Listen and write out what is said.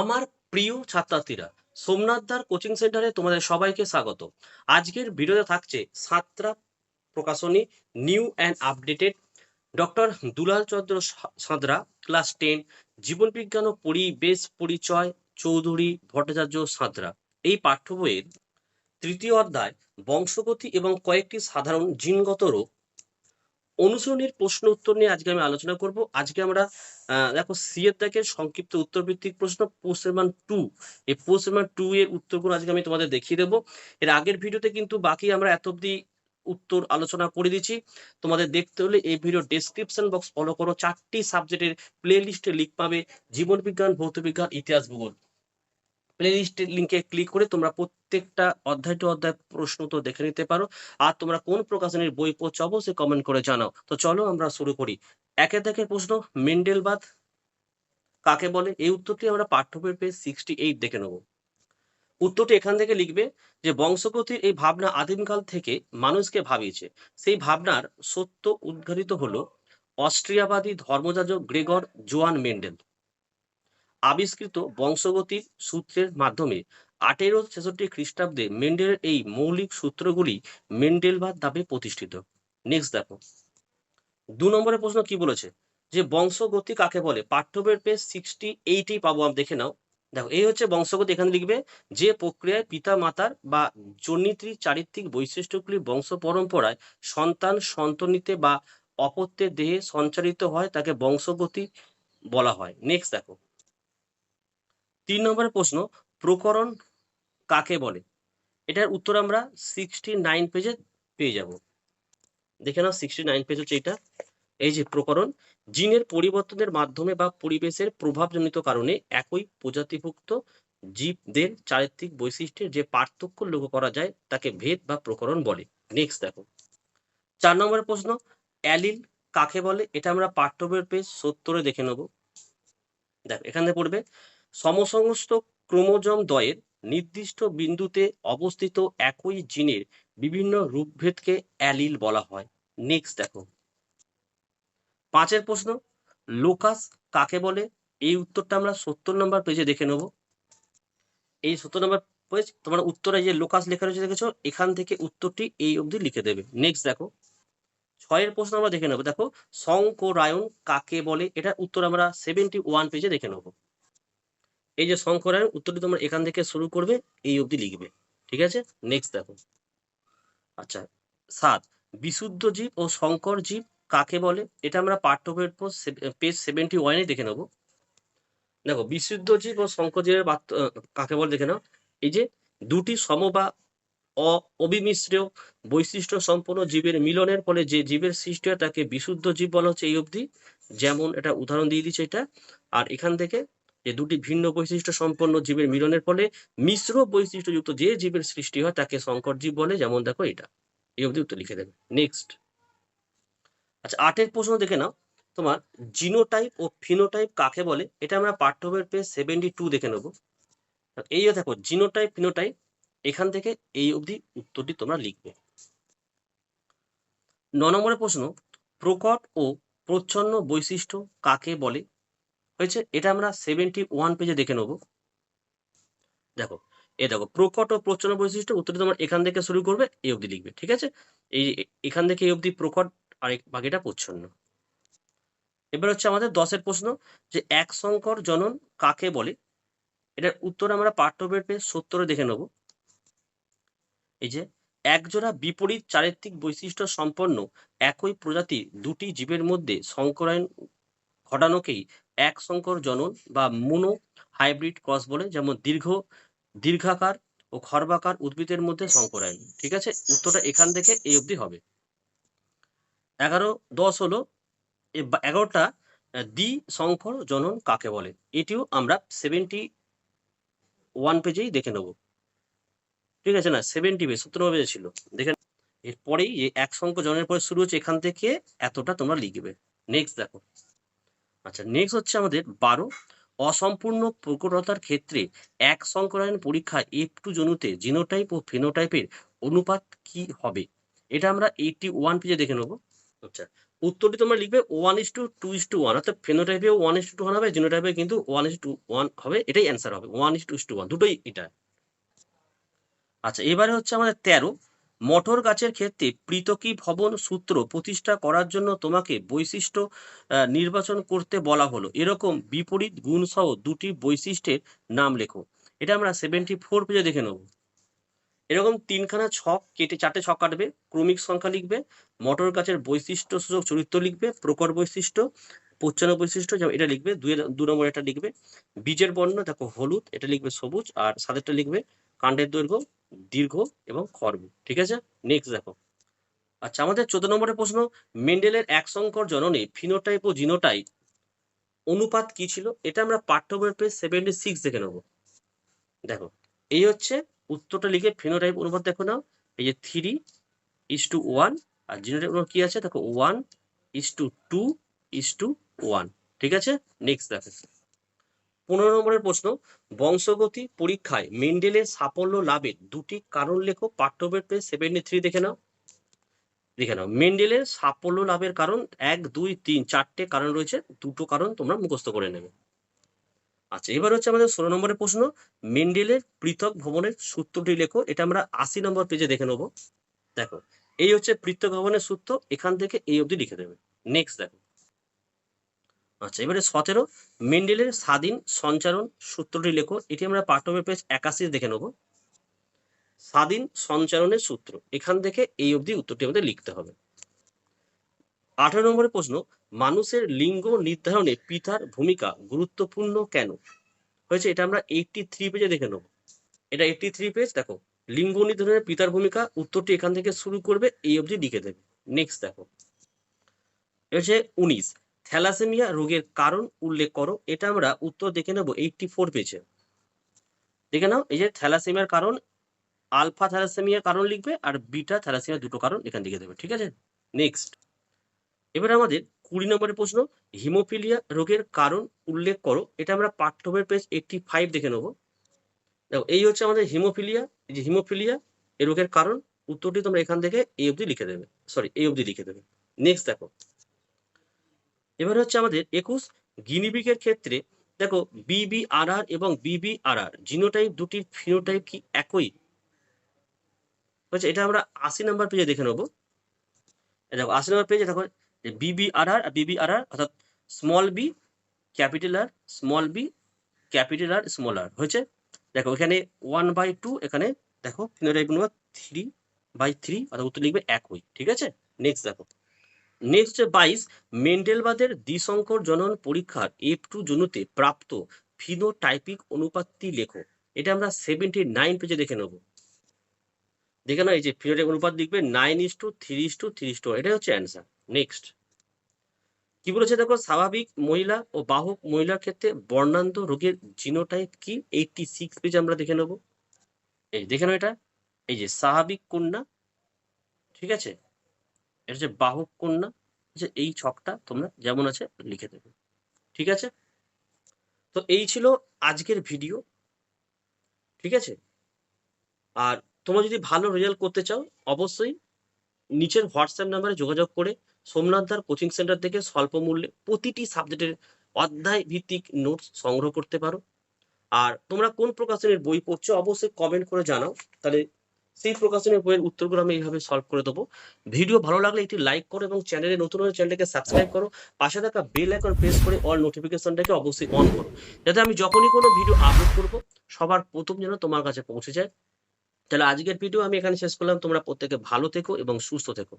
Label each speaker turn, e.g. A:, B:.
A: আমার প্রিয় ছাত্রছাত্রীরা সোমনাথদার কোচিং সেন্টারে তোমাদের সবাইকে স্বাগত। আজকের ভিডিওতে থাকছে Santra Prakashani, new and updated. Doctor Dulal Chandra Santra, class ten জীবনবিজ্ঞান ও পরিবেশ পরিচয়, চৌধুরী ভট্টাচার্য সাঁতরা। এই পাঠ্য বইয়ের তৃতীয় অধ্যায়, বংশগতি এবং কয়েকটি সাধারণ জিনগত রোগ অনুসরণের প্রশ্ন উত্তর নিয়ে আজকে আমি আলোচনা করব। আজকে আমরা দেখো সিএর দাগের সংক্ষিপ্ত উত্তর ভিত্তিক প্রশ্ন পোস্ট পেপার টু এই পোস্ট পেপার টু এর উত্তরগুলো আজকে আমি তোমাদের দেখিয়ে দেবো। এর আগের ভিডিওতে কিন্তু বাকি আমরা এত অব্দি উত্তর আলোচনা করে দিচ্ছি তোমাদের দেখতে হলে এই ভিডিও ডেসক্রিপশন বক্স ফলো করো। চারটি সাবজেক্টের প্লে লিস্টে লিঙ্ক পাবে। জীবন বিজ্ঞান, ভৌত বিজ্ঞান, ইতিহাস, ভূগোল। প্লে লিস্টের লিঙ্কে ক্লিক করে তোমরা প্রত্যেকটা অধ্যায় টু অধ্যায় প্রশ্ন তো দেখে নিতে পারো। আর তোমরা কোন প্রকাশনের বই পড়ছো অবশ্যই কমেন্ট করে জানাও। তো চলো আমরা শুরু করি। একে থেকে প্রশ্ন মেন্ডেলবাদ কাকে বলে? এই উত্তরটি আমরা পাঠ্য পেজ সিক্সটি এইট দেখে নেব। উত্তরটি এখান থেকে লিখবে যে, বংশগতির এই ভাবনা আদিমকাল থেকে মানুষকে ভাবিয়েছে। সেই ভাবনার সত্য উদ্ঘাটিত হলো অস্ট্রিয়াবাদী ধর্মযাজক গ্রেগর জোয়ান মেন্ডেল। আবিষ্কৃত বংশগতির সূত্রের মাধ্যমে আঠেরো ছেষট্টি খ্রিস্টাব্দে মেন্ডেলের এই মৌলিক সূত্রগুলি মেন্ডেলবাদ নামে প্রতিষ্ঠিত। নেক্সট দেখো। দু নম্বরের প্রশ্ন কি বলেছে? যে বংশগতি কাকে বলে? পাঠ্য বইয়ের পেজ সিক্সটি এইটেই পাবো, আমি দেখে নাও। দেখো, এই হচ্ছে বংশগতি। এখানে লিখবে, যে প্রক্রিয়ায় পিতা মাতার বা জনিত্রী চারিত্রিক বৈশিষ্ট্যগুলি বংশ পরম্পরায় সন্তান সন্তনিতে বা অপত্যের দেহে সঞ্চারিত হয়, তাকে বংশগতি বলা হয়। নেক্সট দেখো। তিন নম্বরের প্রশ্ন, প্রকরণ কাকে বলে? এটার উত্তর আমরা সিক্সটি নাইন পেজে পেয়ে যাব। দেখে নাও সিক্সটি নাইন পেজ হচ্ছে এটা এই যে প্রকরণ, জিনের পরিবর্তনের মাধ্যমে বা পরিবেশের প্রভাবজনিত কারণে একই প্রজাতিভুক্ত জীবদের চারিত্রিক বৈশিষ্ট্যের যে পার্থক্য লক্ষ্য করা যায়, তাকে ভেদ বা প্রকরণ বলে। নেক্সট দেখো। চার নম্বরের প্রশ্ন, অ্যালিল কাকে বলে? এটা আমরা পাঠ্য বইয়ের পেজ সত্তরে দেখে নেব। দেখো, এখানে পড়বে সমসংস্থ ক্রোমোজোম দ্বয়ের নির্দিষ্ট বিন্দুতে অবস্থিত একই জিনের বিভিন্ন রূপভেদকে অ্যালিল বলা হয়। নেক্সট দেখো। পাঁচের প্রশ্ন, লোকাস কাকে বলে? এই উত্তরটা আমরা সত্তর নম্বর পেজে দেখে নেব। এই সত্তর নম্বর পেজ তোমার উত্তরে যে লোকাস লেখা রয়েছে দেখেছ, এখান থেকে উত্তরটি এই অবধি লিখে দেবে। নেক্সট দেখো। ছয়ের প্রশ্ন আমরা দেখে নেব। দেখো, শঙ্করায়ন কাকে বলে? এটা উত্তর আমরা সেভেন্টি ওয়ান পেজে দেখে নেব। এই যে শঙ্করায়ন উত্তরটি তোমরা এখান থেকে শুরু করবে, এই অবধি লিখবে, ঠিক আছে? নেক্সট দেখো। আচ্ছা সাত, বিশুদ্ধ জীব ও শঙ্কর জীব কাকে বলে? এটা আমরা পাঠ্য পেজ সেভেন্টি ওয়ানে দেখে নেব। দেখো, বিশুদ্ধ জীব ও শঙ্কর জীবের কাকে বলে দেখে নাও? এই যে দুটি সম বা অ- অবিমিশ্রেয় বৈশিষ্ট্য সম্পন্ন জীবের মিলনের ফলে যে জীবের সৃষ্টি হয় তাকে বিশুদ্ধ জীব বলা হচ্ছে এই অবধি। যেমন এটা উদাহরণ দিয়ে দিচ্ছে এটা। আর এখান থেকে যে দুটি ভিন্ন বৈশিষ্ট্য সম্পন্ন জীবের মিলনের ফলে মিশ্র বৈশিষ্ট্যযুক্ত যে জীবের সৃষ্টি হয় তাকে সংকর জীব বলে, যেমন দেখো এটা। এই অবধি উত্তর লিখে দেবে। নেক্সট আচ্ছা আটের প্রশ্ন দেখে নাও। তোমার জিনোটাইপ ও ফিনোটাইপ কাকে বলে? এটা আমরা পাঠ্যবের পেজ সেভেন্টি টু দেখে নেব। এই দেখো, জিনোটাইপ, ফিনোটাইপ, এখান থেকে এই অবধি উত্তরটি তোমরা লিখবে। ন নম্বরের প্রশ্ন, প্রকট ও প্রচ্ছন্ন বৈশিষ্ট্য কাকে বলে? হয়েছে। এটা আমরা সেভেন্টি ওয়ান পেজে দেখে নেব। দেখো এ দেখো, প্রকট ও প্রচ্ছন্ন বৈশিষ্ট্য, উত্তরটি তোমার এখান থেকে শুরু করবে, এই অবধি লিখবে, ঠিক আছে? এই এখান থেকে এই অবধি প্রকট আর বাকিটা প্রচ্ছন্ন। এবার হচ্ছে আমাদের দশের প্রশ্ন, যে এক সংকর জনন কাকে বলে? এটার উত্তর আমরা পাঠ্য বইয়ের পেজ সত্তরে দেখে নেব। এই যে, একজোড়া বিপরীত চারিত্রিক বৈশিষ্ট্য সম্পন্ন একই প্রজাতির দুটি জীবের মধ্যে সংকরায়ন ঘটানোকেই এক সংকর জনন বা মুনো হাইব্রিড ক্রস বলে, যেমন দীর্ঘ, দীর্ঘাকার ও খর্বাকার উদ্ভিদের মধ্যে সংকরায়ন। ঠিক আছে? উত্তরটা এখান থেকে এই অবধি হবে। এগারো, দশ হলো এগারোটা দ্বি সংকর জনন কাকে বলে? এটিও আমরা সেভেন্টি ওয়ান পেজেই দেখে নেব। ঠিক আছে না? সেভেন্টি পেজ সত্তর পেজে ছিল। দেখে এরপরেই এক সংখ্য জনের পরে শুরু হচ্ছে এখান থেকে এতটা তোমরা লিখবে। নেক্সট দেখো। আচ্ছা নেক্সট হচ্ছে আমাদের বারো। অসম্পূর্ণ প্রকটতার ক্ষেত্রে এক সংকরায়ন পরীক্ষায় এফ টু জনুতে জিনোটাইপ ও ফিনোটাইপের অনুপাত কি হবে? এটা আমরা এইটি ওয়ান পেজে দেখে নেব। আচ্ছা উত্তরটি তোমরা লিখবে one is to two is to one অর্থাৎ ফেনোটাইপে ওয়ান ইস টু ওয়ান হবে জিনোটাইপে কিন্তু ওয়ান ইস টু ওয়ান হবে, এটাই অ্যান্সার হবে one is two is to one দুটোই এটা। আচ্ছা এবারে হচ্ছে আমাদের তেরো। মটর গাছের ক্ষেত্রে পৃথকী ভবন সূত্র প্রতিষ্ঠা করার জন্য তোমাকে বৈশিষ্ট্য নির্বাচন করতে বলা হলো। এরকম বিপরীত গুণসহ দুটি বৈশিষ্ট্যের নাম লেখো। এটা আমরা সেভেন্টি ফোর পেজে দেখে নেব। এরকম তিনখানা ছক কেটে, চারটে ছক কাটবে, ক্রমিক সংখ্যা লিখবে, মটর গাছের বৈশিষ্ট্য সূচক চরিত্র লিখবে প্রকট বৈশিষ্ট্য পচ্ছান্ন বৈশিষ্ট্য যেমন এটা লিখবে, দুই দু নম্বর এটা লিখবে, বীজের বর্ণ, দেখো হলুদ, এটা লিখবে সবুজ, আর সাদেরটা লিখবে কাণ্ডের দৈর্ঘ্য, দীর্ঘ এবং খর্ব, ঠিক আছে? নেক্সট দেখো। আচ্ছা আমাদের চোদ্দ নম্বরের প্রশ্ন, মেন্ডেলের এক সংকর জননে ফিনোটাইপ ও জিনোটাইপ অনুপাত কি ছিল? এটা আমরা পাঠ্য বইয়ের পেজ সেভেন্টি সিক্স দেখে নেব। দেখো, এই হচ্ছে উত্তরটা লিখে ফিনোটাইপ অনুপাত দেখো নাও, এই যে থ্রি ইস টু ওয়ান আর জিনোটাইপ অনুপাত কি আছে? দেখো one is to two is to one ঠিক আছে? নেক্সট দেখো। পনেরো নম্বরের প্রশ্ন, বংশগতি পরীক্ষায় মেন্ডেলের সাফল্য লাভের দুটি কারণ লেখো পাঠ্য বইয়ের পেজ সেভেন্টি থ্রি দেখে নাও। দেখে নাও। মেন্ডেলের সাফল্য লাভের কারণ এক, দুই, তিন, চারটে কারণ রয়েছে, দুটো কারণ তোমরা মুখস্থ করে নেবে। আচ্ছা এবার হচ্ছে আমাদের ষোলো নম্বরের প্রশ্ন মেন্ডেলের পৃথক ভবনের সূত্রটি লেখো, এটা আমরা আশি নম্বর পেজে দেখে নেব। দেখো, এই হচ্ছে পৃথক ভবনের সূত্র, এখান থেকে এই অবধি লিখে দেবে। নেক্সট দেখো। আচ্ছা এবারে সতেরো, মেন্ডেলের স্বাধীন সঞ্চারণ সূত্রটি লেখো। এটি আমরা পাঠ্যবই পেজ একাশি দেখে নেব। স্বাধীন সঞ্চারণের সূত্র, এখান থেকে এই অবধি উত্তরটি আমাদের লিখতে হবে। আঠারো নম্বরের প্রশ্ন, মানুষের লিঙ্গ নির্ধারণে পিতার ভূমিকা গুরুত্বপূর্ণ কেন? হয়েছে, এটা আমরা এইটটি থ্রি পেজে দেখে নেব। এটা এইটটি থ্রি পেজ দেখো, লিঙ্গ নির্ধারণে পিতার ভূমিকা, উত্তরটি এখান থেকে শুরু করবে, এই অবধি লিখে দেবে। নেক্সট দেখো। হচ্ছে উনিশ। থ্যালাসেমিয়া রোগের কারণ উল্লেখ করো। এটা আমরা উত্তর দেখে নেব এইটটি ফোর পেজে। দেখে নাও, এই যে থ্যালাসেমিয়ার কারণ, আলফা থ্যালাসেমিয়ার কারণ লিখবে আর বিটা থ্যালাসেমিয়া দুটো কারণ এখান থেকে দেবে, ঠিক আছে? নেক্সট এবার আমাদের কুড়ি নম্বরের প্রশ্ন, হিমোফিলিয়া রোগের কারণ উল্লেখ করো। এটা আমরা পাঠ্য বইয়ের পেজ এইটটি ফাইভ দেখে নেব। দেখো, এই হচ্ছে আমাদের হিমোফিলিয়া, এই যে হিমোফিলিয়া এই রোগের কারণ, উত্তরটি তোমরা এখান থেকে এই অবধি লিখে দেবে সরি এই অবধি লিখে দেবে। নেক্সট দেখো এবার হচ্ছে আমাদের একুশ গিনিবিকের ক্ষেত্রে, দেখো বিবিআরআর এবং বিবিআরআর জিনোটাইপ দুটির ফিনোটাইপ কি একই? হচ্ছে এটা আমরা আশি নাম্বার পেজে দেখে নেব। দেখো আশি নাম্বার পেজে দেখো বিবিআরআর আর বিবিআরআর অর্থাৎ small b capital R small b capital R small r হয়েছে? দেখো এখানে ওয়ান বাই টু এখানে দেখো ফিনোটাইপ নেওয়া থ্রি বাই থ্রি অর্থাৎ উত্তর লিখবে একই, ঠিক আছে? নেক্সট দেখো। নেক্সট বাইশ মেন্ডেলবাদের দ্বিসংকর জনন পরীক্ষার এফ টু জনুতে প্রাপ্ত ফিনোটাইপিক অনুপাতটি লেখো। এটা আমরা সেভেন্টি নাইন পেজে দেখে নেব। দেখে নাও, এই যে ফিনোটাইপ অনুপাত লিখবে nine is to three is to three is to এটাই হচ্ছে অ্যান্সার নেক্সট কি বলেছে দেখো, স্বাভাবিক মহিলা ও বাহক মহিলার ক্ষেত্রে বর্ণান্ত রোগের জিনোটাইপ কি? এইটটি সিক্স পেজ আমরা দেখে নেব। এই, দেখে নাও এটা। এই যে স্বাভাবিক কন্যা, ঠিক আছে? এটা যে বাহক কন্যা। যে এই ছকটা তোমরা যেমন আছে লিখে দেবে। ঠিক আছে? তো এই ছিল আজকের ভিডিও। ঠিক আছে? আর তোমরা যদি ভালো রেজাল্ট করতে চাও, অবশ্যই নিচের হোয়াটসঅ্যাপ নাম্বারে যোগাযোগ করে সোমনাথ সোমনাথদার কোচিং সেন্টার থেকে স্বল্প মূল্যে প্রতিটি সাবজেক্টের অধ্যায় ভিত্তিক নোটস সংগ্রহ করতে পারো। আর তোমরা কোন প্রকাশনের বই পড়ছো, অবশ্যই কমেন্ট করে জানাও। তাহলে সেই প্রকাশনের বইয়ের উত্তরগুলো আমি এইভাবে সলভ করে দেবো। ভিডিও ভালো লাগলে একটি লাইক করো এবং চ্যানেলে নতুন হলে চ্যানেলটাকে সাবস্ক্রাইব করো। পাশে থাকা বেল আইকন প্রেস করে অল নোটিফিকেশনটাকে অবশ্যই অন করো। যাতে আমি যখনই কোনো ভিডিও আপলোড করব, সবার প্রথম যেন তোমার কাছে পৌঁছে যায়। তাহলে আজকের ভিডিও আমি এখানে শেষ করলাম। তোমরা প্রত্যেকে ভালো থেকো এবং সুস্থ থেকো।